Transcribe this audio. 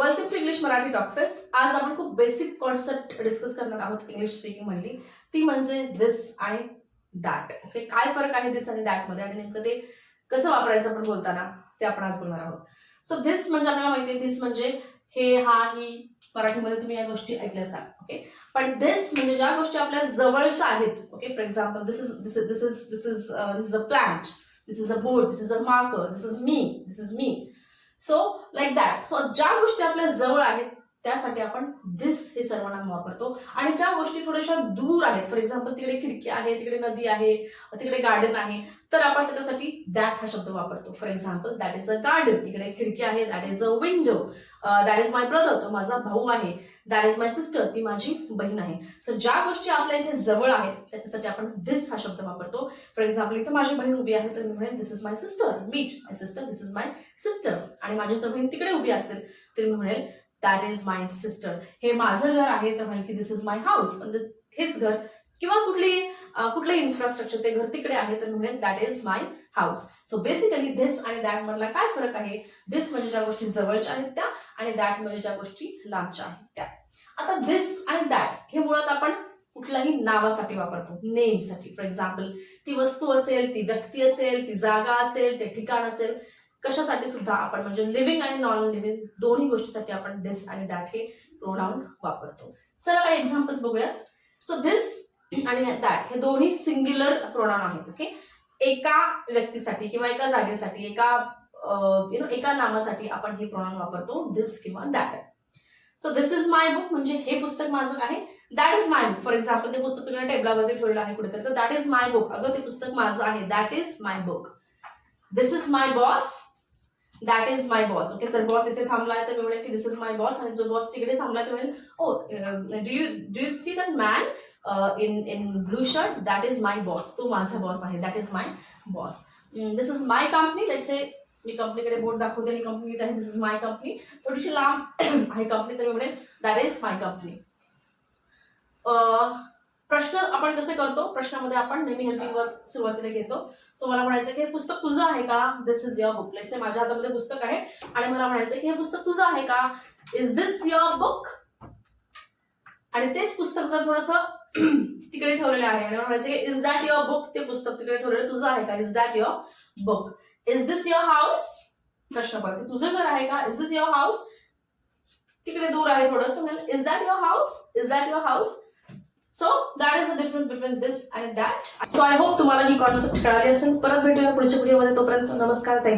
Welcome to English Marathi talk fest आज आपण खूप बेसिक कॉन्सेप्ट डिस्कस करणार आहोत इंग्लिश स्पीकिंग म्हणली ती म्हणजे दिस आणि दॅट ओके काय फरक आहे दिस आणि दॅटमध्ये? आणि नेमकं ते कसं वापरायचं आपण बोलताना? ते आपण आज बोलणार आहोत. सो दिस म्हणजे आपल्याला माहिती आहे दिस म्हणजे हे हा ही मराठीमध्ये तुम्ही या गोष्टी ऐकल्या असाल ओके पण दिस म्हणजे ज्या गोष्टी आपल्या जवळच्या आहेत okay for example this is this this is this is this is a plant this is a board this is a marker this is me this is me so like that so ज्या गोष्टी आपल्या जवळ आहेत त्यासाठी आपण दिस हे सर्वनाम वापरतो. आणि ज्या गोष्टी थोड्याशा दूर आहेत फॉर एक्झाम्पल तिकडे खिडकी आहे तिकडे नदी आहे तिकडे गार्डन आहे तर आपण त्याच्यासाठी दॅट हा शब्द वापरतो. For example that is a garden इकडे खिडकी आहे that is a window that is my brother तो माझा भाऊ आहे. दॅट इज माय सिस्टर ती माझी बहीण आहे. सो ज्या गोष्टी आपल्या इथे जवळ आहेत त्याच्यासाठी आपण दिस हा शब्द वापरतो. फॉर एक्झाम्पल इथे माझी बहीण उभी आहे तर मी म्हणेन this is my sister meet my sister this is my sister आणि माझी जर बहीण तिकडे उभी असेल तर मी म्हणेल दॅट इज माय सिस्टर हे माझं घर आहे तर म्हणजे की दिस इज माय हाऊस पण हेच घर. किंवा कुठली कुठलं कुठलंही इन्फ्रास्ट्रक्चर ते घर तिकडे आहे तर म्हणेन that is my house so basically this आणि दॅट मधला काय फरक आहे? दिस म्हणजे ज्या गोष्टी जवळच्या आहेत त्या आणि दॅट म्हणजे ज्या गोष्टी लांबच्या आहेत त्या. आता दिस आणि दॅट हे मुळात आपण कुठल्याही नावासाठी वापरतो. नेमसाठी फॉर एक्झाम्पल ती वस्तू असेल ती व्यक्ती असेल ती जागा असेल ते ठिकाण असेल कशासाठी सुद्धा आपण म्हणजे लिव्हिंग आणि नॉन लिव्हिंग दोन्ही गोष्टीसाठी आपण दिस आणि दॅट हे प्रोनाऊन वापरतो. चला काही एक्झाम्पल्स बघूयात. सो दिस आणि दॅट हे दोन्ही सिंग्युलर प्रोनाऊन आहेत ओके एका व्यक्तीसाठी किंवा एका जागेसाठी एका यु नो एका नामासाठी आपण हे प्रोनाऊन वापरतो दिस किंवा that so this is my book म्हणजे हे पुस्तक माझं आहे. That is my book for example ते पुस्तक तुम्ही टेबलावरती ठेवलेलं आहे कुठेतरी. तर दॅट इज माय बुक अगं ते पुस्तक माझं आहे. That is my book this is my boss that is my boss okay जर बॉस इथे थांबलाय तर मी म्हणेल की दिस इज माय बॉस आणि जो बॉस तिकडे थांबलाय तर म्हणेल ओ do you do you see that man in in blue shirt that is my boss तो माझा बॉस आहे. That is my boss this is my company let say मी कंपनीकडे बोर्ड दाखवते आणि कंपनी आहे दिस इज माय कंपनी थोडीशी लांब आहे कंपनी तर मी म्हणेल दॅट इज माय कंपनी प्रश्न आपण कसे करतो? प्रश्नामध्ये आपण नेहमी हेल्पिंग वर्क सुरुवातीला घेतो. सो मला म्हणायचं की हे पुस्तक तुझं आहे का? This is your book let's माझ्या हातामध्ये पुस्तक आहे आणि मला म्हणायचं की हे पुस्तक तुझं आहे का? इज दिस युअर बुक आणि तेच पुस्तक जर थोडस तिकडे ठेवलेलं आहे आणि म्हणायचं की इज दॅट युअर बुक ते पुस्तक तिकडे ठेवलेलं तुझं आहे का? Is that your book is this your house प्रश्न पडते तुझं घर आहे का? इज दिस युअर हाऊस तिकडे दूर आहे थोडस is that your house is that your house so that is the difference between this and that so I hope तुम्हाला ही कॉन्सेप्ट कळाली असेल. परत भेटूया पुढच्या व्हिडिओमध्ये तोपर्यंत नमस्कार. थँक्यू